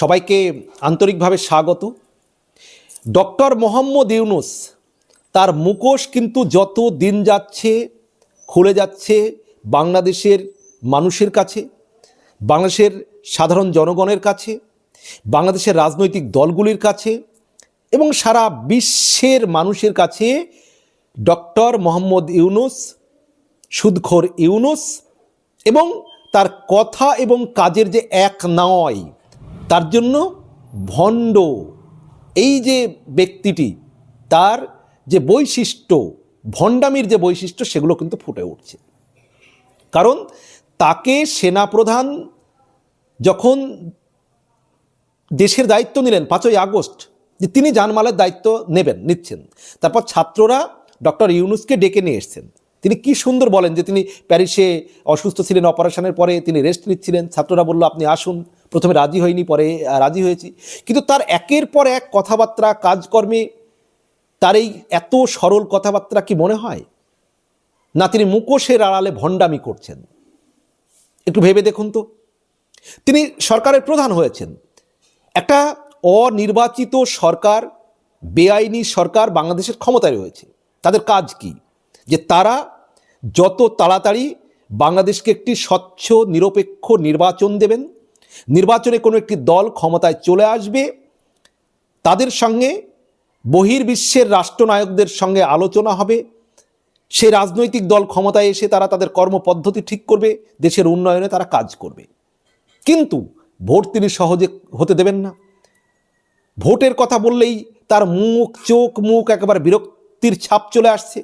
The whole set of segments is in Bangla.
সবাইকে আন্তরিকভাবে স্বাগত। ডক্টর মোহাম্মদ ইউনুস, তার মুখোশ কিন্তু যত দিন যাচ্ছে, খুলে যাচ্ছে বাংলাদেশের মানুষের কাছে, বাংলাদেশের সাধারণ জনগণের কাছে, বাংলাদেশের রাজনৈতিক দলগুলির কাছে এবং সারা বিশ্বের মানুষের কাছে ডক্টর মোহাম্মদ ইউনুস, সুদখোর ইউনুস এবং তার কথা এবং কাজের যে এক নয় তার জন্য ভণ্ড। এই যে ব্যক্তিটি, তার যে বৈশিষ্ট্য, ভণ্ডামির যে বৈশিষ্ট্য, সেগুলো কিন্তু ফুটে উঠছে। কারণ তাকে সেনাপ্রধান যখন দেশের দায়িত্ব নিলেন পাঁচই আগস্ট, যে তিনি জানমালের দায়িত্ব নেবেন, নিচ্ছেন। তারপর ছাত্ররা ডক্টর ইউনুসকে ডেকে নিয়ে এসছেন। তিনি কি সুন্দর বলেন যে তিনি প্যারিসে অসুস্থ ছিলেন, অপারেশনের পরে তিনি রেস্ট নিচ্ছিলেন। ছাত্ররা বলল, আপনি আসুন। প্রথমে রাজি হয়নি, পরে রাজি হয়েছি। কিন্তু তার একের পর এক কথাবার্তা, কাজকর্মে, তার এই এত সরল কথাবার্তা কি মনে হয়? না তিনি মুখোশের আড়ালে ভণ্ডামি করছেন? একটু ভেবে দেখুন তো। তিনি সরকারের প্রধান হয়েছেন। একটা অনির্বাচিত সরকার, বেআইনি সরকার বাংলাদেশের ক্ষমতায় রয়েছে। তাদের কাজ কি? যে তারা যত তাড়াতাড়ি বাংলাদেশকে একটি স্বচ্ছ, নিরপেক্ষ নির্বাচন দেবেন নির্বাচনে কোনো একটি দল ক্ষমতায় চলে আসবে, তাদের সঙ্গে বহির্বিশ্বের রাষ্ট্রনায়কদের সঙ্গে আলোচনা হবে। সেই রাজনৈতিক দল ক্ষমতায় এসে তারা তাদের কর্মপদ্ধতি ঠিক করবে, দেশের উন্নয়নে তারা কাজ করবে। কিন্তু ভোট তিনি সহজে হতে দেবেন না। ভোটের কথা বললেই তার মুখ, চোখ, মুখ একেবারে বিরক্তির ছাপ চলে আসছে।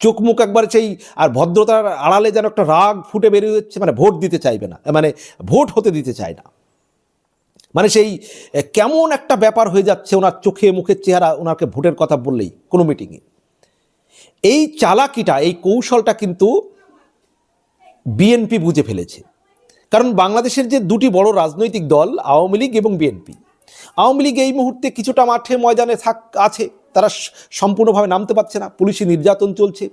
চোখ মুখ একবার সেই, আর ভদ্রতার আড়ালে যেন একটা রাগ ফুটে বেরিয়ে যাচ্ছে মানে ভোট দিতে চাইবে না মানে ভোট হতে দিতে চায় না। মানে সেই কেমন একটা ব্যাপার হয়ে যাচ্ছে ওনার চোখে, মুখের চেহারা, ওনাকে ভোটের কথা বললেই কোনো মিটিংয়ে। এই চালাকিটা, এই কৌশলটা কিন্তু বিএনপি বুঝে ফেলেছে। কারণ বাংলাদেশের যে দুটি বড় রাজনৈতিক দল, আওয়ামী লীগ এবং বিএনপি, আওয়ামী লীগ এই মুহূর্তে কিছুটা মাঠে ময়দানে থাক, আছে। তারা সম্পূর্ণভাবে নামতে পারছে না। পুলিশি নির্যাতন চলছে।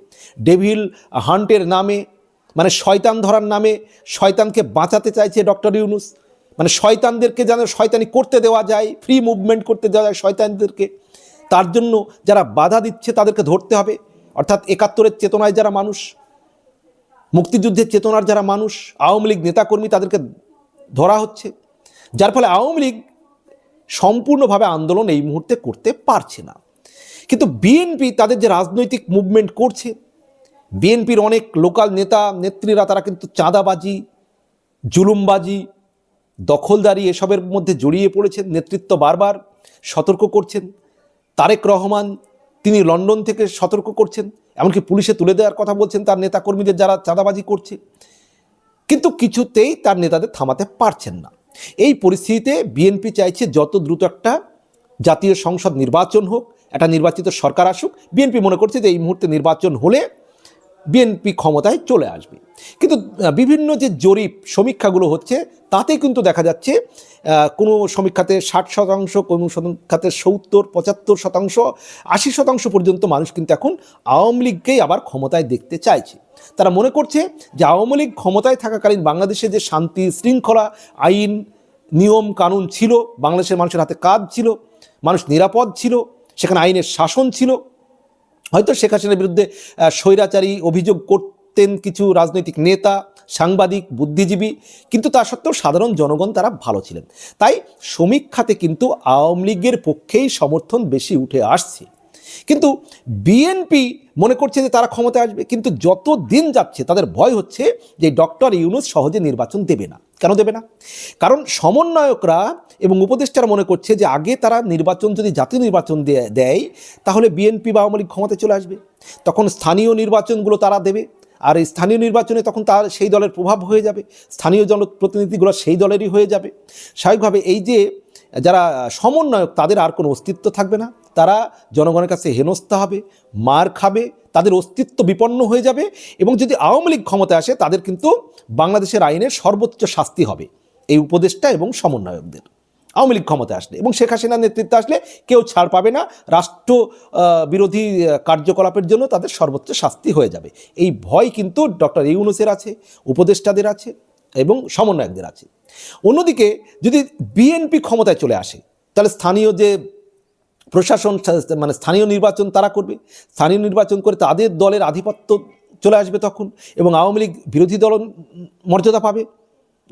ডেভিল হান্টের নামে মানে শয়তান ধরার নামে শয়তানকে বাঁচাতে চাইছে ডক্টর ইউনুস। মানে শয়তানদেরকে যেন শয়তানি করতে দেওয়া যায় ফ্রি মুভমেন্ট করতে দেওয়া যায় শয়তানদেরকে। তার জন্য যারা বাধা দিচ্ছে তাদেরকে ধরতে হবে। অর্থাৎ একাত্তরের চেতনায় যারা মানুষ, মুক্তিযুদ্ধের চেতনার যারা মানুষ, আওয়ামী লীগ নেতাকর্মী তাদেরকে ধরা হচ্ছে। যার ফলে আওয়ামী লীগ সম্পূর্ণভাবে আন্দোলন এই মুহূর্তে করতে পারছে না। কিন্তু বিএনপি তাদের যে রাজনৈতিক মুভমেন্ট করছে বিএনপির অনেক লোকাল নেতা, নেত্রীরা তারা কিন্তু চাঁদাবাজি, জুলুমবাজি, দখলদারি এসবের মধ্যে জড়িয়ে পড়েছেন, নেতৃত্ব বারবার সতর্ক করছেন। তারেক রহমান, তিনি লন্ডন থেকে সতর্ক করছেন, এমনকি পুলিশে তুলে দেওয়ার কথা বলছেন তার নেতাকর্মীদের যারা চাঁদাবাজি করছে। কিন্তু কিছুতেই তার নেতাদের থামাতে পারছেন না। এই পরিস্থিতিতে বিএনপি চাইছে যত দ্রুত একটা জাতীয় সংসদ নির্বাচন হোক একটা নির্বাচিত সরকার আসুক, বিএনপি মনে করছে যে এই মুহূর্তে নির্বাচন হলে বিএনপি ক্ষমতায় চলে আসবে। কিন্তু বিভিন্ন যে জরিপ সমীক্ষাগুলো হচ্ছে, তাতে কিন্তু দেখা যাচ্ছে কোনো সমীক্ষাতে ষাট শতাংশ, কোনো সমীক্ষাতে সত্তর, পঁচাত্তর শতাংশ, আশি শতাংশ পর্যন্ত মানুষ কিন্তু এখন আওয়ামী লীগকেই আবার ক্ষমতায় দেখতে চাইছে। তারা মনে করছে যে আওয়ামী লীগ ক্ষমতায় থাকাকালীন বাংলাদেশে যে শান্তি শৃঙ্খলা আইন, নিয়ম, কানুন ছিল, বাংলাদেশের মানুষের হাতে কাজ ছিল, মানুষ নিরাপদ ছিল সেখানে আইনের শাসন ছিল। হয়তো শেখ হাসিনার বিরুদ্ধে স্বৈরাচারী অভিযোগ করতেন কিছু রাজনৈতিক নেতা, সাংবাদিক, বুদ্ধিজীবী, কিন্তু তা সত্ত্বেও সাধারণ জনগণ তারা ভালো ছিলেন। তাই সমীক্ষাতে কিন্তু আওয়ামী লীগের পক্ষেই সমর্থন বেশি উঠে আসছে। কিন্তু বিএনপি মনে করছে যে তারা ক্ষমতায় আসবে, কিন্তু যত দিন যাচ্ছে তাদের ভয় হচ্ছে যে ডক্টর ইউনুস সহজে নির্বাচন দেবে না। কেন দেবে না? কারণ সমন্বয়করা এবং উপদেষ্টারা মনে করছে যে আগে তারা নির্বাচন যদি জাতীয় নির্বাচন দেয় তাহলে বিএনপি বা আওয়ামী লীগ ক্ষমতায় চলে আসবে। তখন স্থানীয় নির্বাচনগুলো তারা দেবে। আর এই স্থানীয় নির্বাচনে তখন তার সেই দলের প্রভাব হয়ে যাবে। স্থানীয় জনপ্রতিনিধিগুলো সেই দলেরই হয়ে যাবে। স্বাভাবিকভাবে এই যে যারা সমন্বয়ক, তাদের আর কোনো অস্তিত্ব থাকবে না। তারা জনগণের কাছে হেনস্থা হবে, মার খাবে, তাদের অস্তিত্ব বিপন্ন হয়ে যাবে এবং যদি আওয়ামী লীগ ক্ষমতায় আসে, তাদের কিন্তু বাংলাদেশের আইনের সর্বোচ্চ শাস্তি হবে। এই উপদেষ্টা এবং সমন্বয়কদের। আওয়ামী লীগ ক্ষমতায় আসলে এবং শেখ হাসিনার নেতৃত্বে আসলে কেউ ছাড় পাবে না, রাষ্ট্র বিরোধী কার্যকলাপের জন্য তাদের সর্বোচ্চ শাস্তি হয়ে যাবে। এই ভয় কিন্তু ডক্টর ইউনুসের আছে, উপদেষ্টাদের আছে এবং সমন্বয়কদের আছে। অন্যদিকে যদি বিএনপি ক্ষমতায় চলে আসে, তাহলে স্থানীয় যে প্রশাসন মানে স্থানীয় নির্বাচন তারা করবে। স্থানীয় নির্বাচন করে তাদের দলের আধিপত্য চলে আসবে তখন এবং আওয়ামী লীগ বিরোধী দল মর্যাদা পাবে।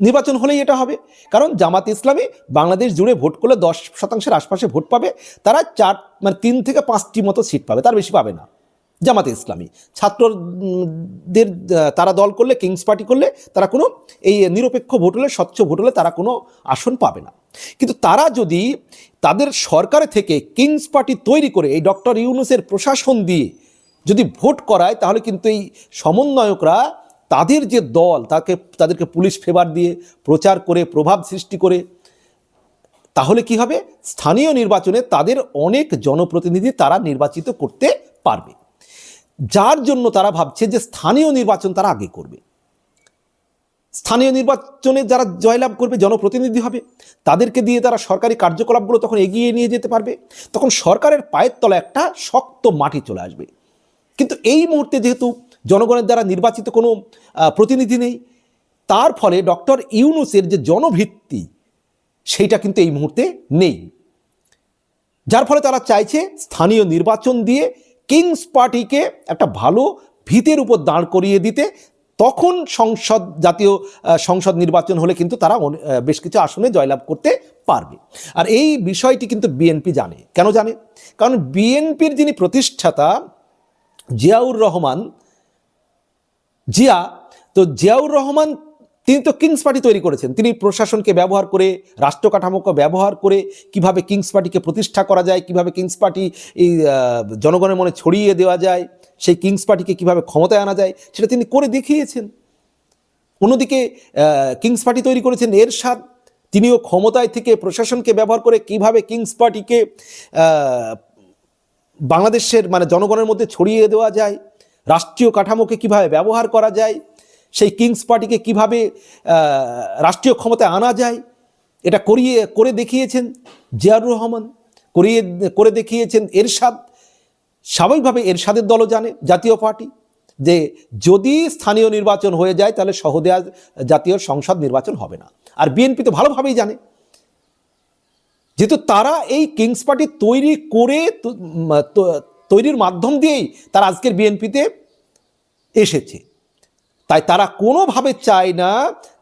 নির্বাচন হলেই এটা হবে। কারণ জামাত ইসলামী বাংলাদেশ জুড়ে ভোট করলে দশ শতাংশের আশপাশে ভোট পাবে। তারা চার মানে তিন থেকে পাঁচটি মতো সিট পাবে, তার বেশি পাবে না। জামাতে ইসলামী। ছাত্রদের তারা দল করলে, কিংস পার্টি করলে তারা কোনো এই নিরপেক্ষ ভোট হলে, স্বচ্ছ ভোট হলে তারা কোনো আসন পাবে না। কিন্তু তারা যদি তাদের সরকারে থেকে কিংস পার্টি তৈরি করে, এই ডক্টর ইউনুসের প্রশাসন দিয়ে যদি ভোট করায়, তাহলে কিন্তু এই সমন্বয়করা তাদের যে দল, তাকে, তাদেরকে পুলিশ ফেভার দিয়ে প্রচার করে, প্রভাব সৃষ্টি করে, তাহলে কি হবে? স্থানীয় নির্বাচনে তাদের অনেক জনপ্রতিনিধি তারা নির্বাচিত করতে পারবে। যার জন্য তারা ভাবছে যে স্থানীয় নির্বাচন তারা আগে করবে। স্থানীয় নির্বাচনে যারা জয়লাভ করবে, জনপ্রতিনিধি হবে, তাদেরকে দিয়ে তারা সরকারি কার্যকলাপগুলো তখন এগিয়ে নিয়ে যেতে পারবে। তখন সরকারের পায়ের তলা একটা শক্ত মাটি চলে আসবে। কিন্তু এই মুহূর্তে যেহেতু জনগণের দ্বারা নির্বাচিত কোনো প্রতিনিধি নেই, তার ফলে ডক্টর ইউনুসের যে জনভিত্তি, সেইটা কিন্তু এই মুহূর্তে নেই। যার ফলে তারা চাইছে স্থানীয় নির্বাচন দিয়ে কিংস পার্টিকে একটা ভালো ভিতের উপর দাঁড় করিয়ে দিতে, তখন সংসদ জাতীয় সংসদ নির্বাচন হলে কিন্তু তারা বেশ কিছু আসনে জয়লাভ করতে পারবে। আর এই বিষয়টি কিন্তু বিএনপি জানে। কেন জানে? কারণ বিএনপির যিনি প্রতিষ্ঠাতা, জিয়াউর রহমান, জিয়া, তো জিয়াউর রহমান তিনি তো কিংস পার্টি তৈরি করেছেন। তিনি প্রশাসনকে ব্যবহার করে রাষ্ট্র কাঠামোকে ব্যবহার করে কীভাবে কিংস পার্টিকে প্রতিষ্ঠা করা যায়, কীভাবে কিংস পার্টি এই জনগণের মনে ছড়িয়ে দেওয়া যায়, সেই কিংস পার্টিকে কীভাবে ক্ষমতায় আনা যায়, সেটা তিনি করে দেখিয়েছেন। অন্যদিকে কিংস পার্টি তৈরি করেছেন এরশাদ। তিনিও ক্ষমতায় থেকে প্রশাসনকে ব্যবহার করে কীভাবে কিংস পার্টিকে বাংলাদেশের মানে জনগণের মধ্যে ছড়িয়ে দেওয়া যায়, রাষ্ট্রীয় কাঠামোকে কীভাবে ব্যবহার করা যায় সেই কিংস পার্টিকে কীভাবে রাষ্ট্রীয় ক্ষমতায় আনা যায়, এটা করিয়ে, করে দেখিয়েছেন জিয়াউর রহমান, করিয়ে, করে দেখিয়েছেন এরশাদ। স্বাভাবিকভাবে এরশাদের দলও জানে, জাতীয় পার্টি, যে যদি স্থানীয় নির্বাচন হয়ে যায়, তাহলে সহদেয়া জাতীয় সংসদ নির্বাচন হবে না। আর বিএনপি তো ভালোভাবেই জানে। যেহেতু তারা এই কিংস পার্টি তৈরি করে তৈরির মাধ্যম দিয়েই তারা আজকের বিএনপিতে এসেছে। তাই তারা কোনোভাবে চায় না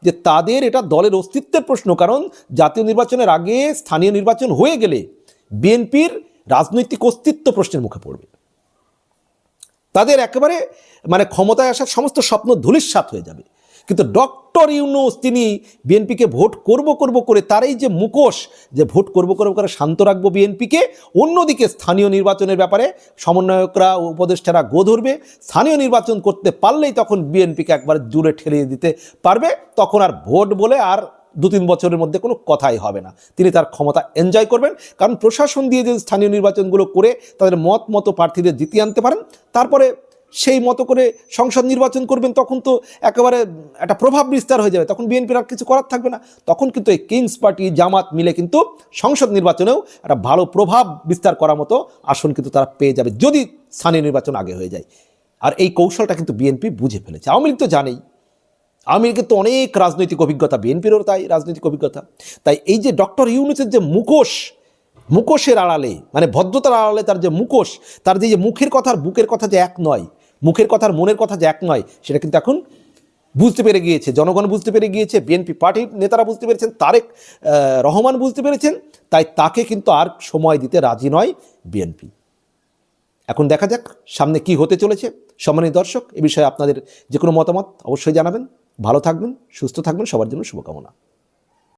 যে তাদের এটা দলের অস্তিত্বের প্রশ্ন, কারণ জাতীয় নির্বাচনের আগে স্থানীয় নির্বাচন হয়ে গেলে বিএনপির রাজনৈতিক অস্তিত্ব প্রশ্নের মুখে পড়বে। তাদের একেবারে মানে ক্ষমতায় আসার সমস্ত স্বপ্ন ধুলিস্বাত হয়ে যাবে। কিন্তু ডক্টর ইউনুস তিনি বিএনপিকে ভোট করব করব করে তার এই যে মুখোশ, যে ভোট করব করব করে শান্ত রাখব বিএনপিকে, অন্যদিকে স্থানীয় নির্বাচনের ব্যাপারে সমন্বয়করা উপদেষ্টারা গো ধরবে। স্থানীয় নির্বাচন করতে পারলেই তখন বিএনপিকে একবার জুড়ে ঠেলিয়ে দিতে পারবে। তখন আর ভোট বলে আর দু তিন বছরের মধ্যে কোনো কথাই হবে না। তিনি তার ক্ষমতা এনজয় করবেন। কারণ প্রশাসন দিয়ে যদি স্থানীয় নির্বাচনগুলো করে তাদের মত মতো প্রার্থীদের জিতিয়ে আনতে পারেন, তারপরে সেই মতো করে সংসদ নির্বাচন করবেন, তখন তো একেবারে একটা প্রভাব বিস্তার হয়ে যাবে। তখন বিএনপির আর কিছু করার থাকবে না। তখন কিন্তু এই কিংস পার্টি, জামাত মিলে কিন্তু সংসদ নির্বাচনেও একটা ভালো প্রভাব বিস্তার করার মতো আসন কিন্তু তারা পেয়ে যাবে, যদি স্থানীয় নির্বাচন আগে হয়ে যায়। আর এই কৌশলটা কিন্তু বিএনপি বুঝে ফেলেছে। আওয়ামী লীগ তো জানেই। আওয়ামী লীগের তো অনেক রাজনৈতিক অভিজ্ঞতা, বিএনপিরও তাই রাজনৈতিক অভিজ্ঞতা। তাই এই যে ডক্টর ইউনুসের যে মুখোশ, মুখোশের আড়ালে মানে ভদ্রতার আড়ালে তার যে মুখোশ, তার যে মুখের কথার বুকের কথা যে এক নয় মুখের কথার মনের কথা যে এক নয়, সেটা কিন্তু এখন বুঝতে পেরে গিয়েছে। জনগণ বুঝতে পেরে গিয়েছে বিএনপি পার্টির নেতারা বুঝতে পেরেছেন, তারেক রহমান বুঝতে পেরেছেন, তাই তাকে কিন্তু আর সময় দিতে রাজি নয় বিএনপি এখন দেখা যাক সামনে কি হতে চলেছে। সম্মানিত দর্শক, এ বিষয়ে আপনাদের যে কোনো মতামত অবশ্যই জানাবেন। ভালো থাকবেন, সুস্থ থাকবেন, সবার জন্য শুভকামনা।